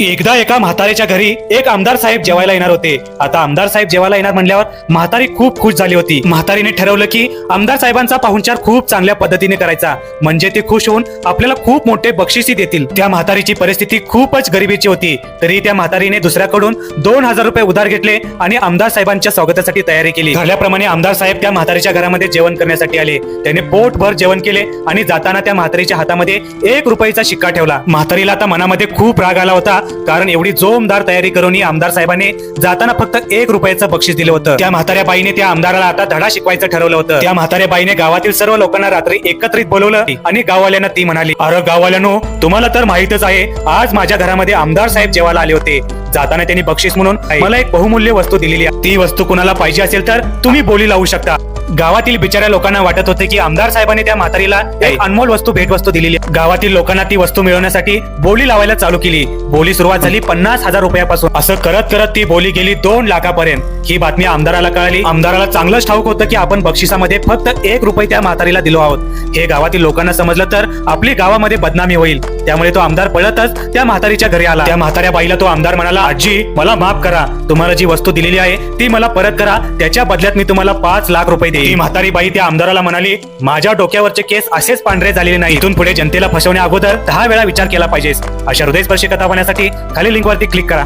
एकदा एका म्हातारेच्या घरी एक आमदार साहेब जेवायला येणार होते. आता आमदार साहेब जेवायला येणार म्हणल्यावर म्हातारी खूप खुश झाली होती. म्हातारीने ठरवलं की आमदार साहेबांचा पाहुणचार खूप चांगल्या पद्धतीने करायचा. म्हणजे ते खुश होऊन आपल्याला खूप मोठे बक्षिसी देतील. त्या म्हातारीची परिस्थिती खूपच गरिबीची होती. तरी त्या म्हातारीने दुसऱ्याकडून दोन हजार रुपये उधार घेतले आणि आमदार साहेबांच्या स्वागतासाठी तयारी केली. झाल्याप्रमाणे आमदार साहेब त्या म्हातारीच्या घरामध्ये जेवण करण्यासाठी आले. त्याने पोटभर जेवण केले आणि जाताना त्या म्हातारीच्या हातामध्ये एक रुपयाचा शिक्का ठेवला. म्हातारीला आता मनामध्ये खूप राग आला होता. कारण एवढी जोमदार तयारी करून आमदार साहेबांनी जाताना फक्त एक रुपयाचं बक्षीस दिलं होतं. त्या म्हाताऱ्या बाईने त्या आमदाराला आता धडा शिकवायचं ठरवलं होतं. त्या म्हाताऱ्या बाईने गावातील सर्व लोकांना रात्री एकत्रित बोलवलं आणि गाववाल्यांना ती म्हणाली अरे गाववाल्यानो तुम्हाला तर माहितच आहे आज माझ्या घरामध्ये आमदार साहेब जेवायला आले होते. जाताना त्यांनी बक्षीस म्हणून मला एक बहुमूल्य वस्तू दिलेली आहे. ती वस्तू कुणाला पाहिजे असेल तर तुम्ही बोली लावू शकता. गावातील बिचाऱ्या लोकांना वाटत होते की आमदार साहेबांनी त्या म्हातारीला एक अनमोल वस्तू भेटवस्तू दिलेली आहे. गावातील लोकांना ती वस्तू मिळवण्यासाठी बोली लावायला चालू केली. बोली सुरुवात झाली पन्नास हजार रुपयापासून. असं करत करत ती बोली गेली दोन लाखापर्यंत. ही बातमी आमदाराला कळाली. आमदाराला चांगलंच ठाऊक होतं की आपण बक्षिसामध्ये फक्त एक रुपये त्या म्हातारीला दिलो आहोत. हे गावातील लोकांना समजलं तर आपली गावामध्ये बदनामी होईल. त्यामुळे तो आमदार पळतच त्या म्हातारीच्या घरी आला. त्या म्हाताऱ्या बाईला तो आमदार म्हणाला आजी मला माफ करा. तुम्हाला जी वस्तू दिलेली आहे ती मला परत करा. त्याच्या बदल्यात मी तुम्हाला पाच लाख रुपये देईल म्हातारी बाई त्या आमदाराला म्हणाली माझ्या डोक्यावरचे केस असेच पांढरे झालेले नाही इथून पुढे जनतेला फसवण्या अगोदर दहा वेळा विचार केला पाहिजेस. अशा हृदयस्पर्शी कथा पाहण्यासाठी खाली लिंकवरती क्लिक करा.